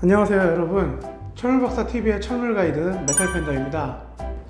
안녕하세요 여러분 철물박사 TV의 철물 가이드 메탈 팬더입니다.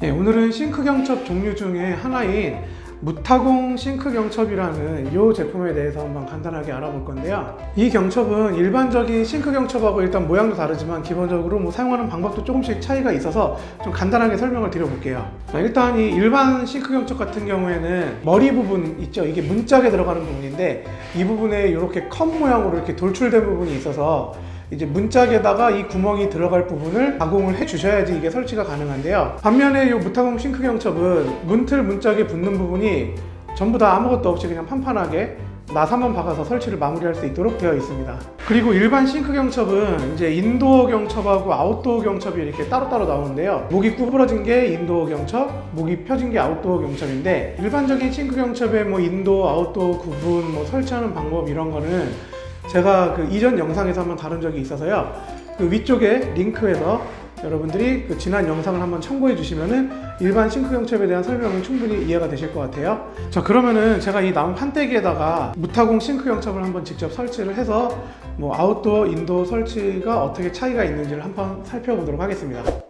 예, 오늘은 싱크 경첩 종류 중에 하나인 무타공 싱크 경첩이라는 이 제품에 대해서 한번 간단하게 알아볼 건데요. 이 경첩은 일반적인 싱크 경첩하고 일단 모양도 다르지만 기본적으로 뭐 사용하는 방법도 조금씩 차이가 있어서 좀 간단하게 설명을 드려볼게요. 자, 일단 이 일반 싱크 경첩 같은 경우에는 머리 부분 있죠. 이게 문짝에 들어가는 부분인데 이 부분에 이렇게 컵 모양으로 이렇게 돌출된 부분이 있어서 이제 문짝에다가 이 구멍이 들어갈 부분을 가공을 해 주셔야지 이게 설치가 가능한데요. 반면에 이 무타공 싱크 경첩은 문틀 문짝에 붙는 부분이 전부 다 아무것도 없이 그냥 판판하게 나사만 박아서 설치를 마무리할 수 있도록 되어 있습니다. 그리고 일반 싱크 경첩은 이제 인도어 경첩하고 아웃도어 경첩이 이렇게 따로따로 나오는데요. 목이 구부러진 게 인도어 경첩, 목이 펴진 게 아웃도어 경첩인데 일반적인 싱크 경첩의 뭐 인도어, 아웃도어 구분, 뭐 설치하는 방법 이런 거는 제가 그 이전 영상에서 한번 다룬 적이 있어서요. 그 위쪽에 링크에서 여러분들이 그 지난 영상을 한번 참고해 주시면은 일반 싱크 경첩에 대한 설명은 충분히 이해가 되실 것 같아요. 자 그러면은 제가 이 나무 판때기에다가 무타공 싱크 경첩을 한번 직접 설치를 해서 뭐 아웃도어, 인도어 설치가 어떻게 차이가 있는지를 한번 살펴보도록 하겠습니다.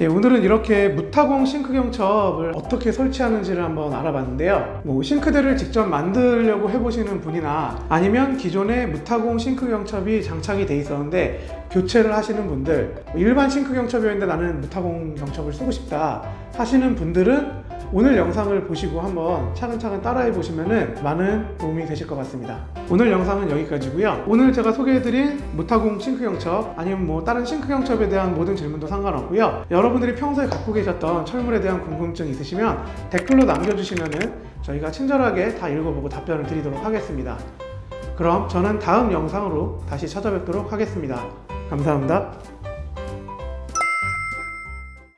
예, 오늘은 이렇게 무타공 싱크 경첩을 어떻게 설치하는지를 한번 알아봤는데요. 뭐 싱크대를 직접 만들려고 해보시는 분이나 아니면 기존에 무타공 싱크 경첩이 장착이 돼 있었는데 교체를 하시는 분들, 일반 싱크 경첩이었는데 나는 무타공 경첩을 쓰고 싶다 하시는 분들은 오늘 영상을 보시고 한번 차근차근 따라해 보시면은 많은 도움이 되실 것 같습니다. 오늘 영상은 여기까지고요. 오늘 제가 소개해드린 무타공 싱크 경첩 아니면 뭐 다른 싱크 경첩에 대한 모든 질문도 상관없고요. 여러분들이 평소에 갖고 계셨던 철물에 대한 궁금증 있으시면 댓글로 남겨주시면은 저희가 친절하게 다 읽어보고 답변을 드리도록 하겠습니다. 그럼 저는 다음 영상으로 다시 찾아뵙도록 하겠습니다. 감사합니다.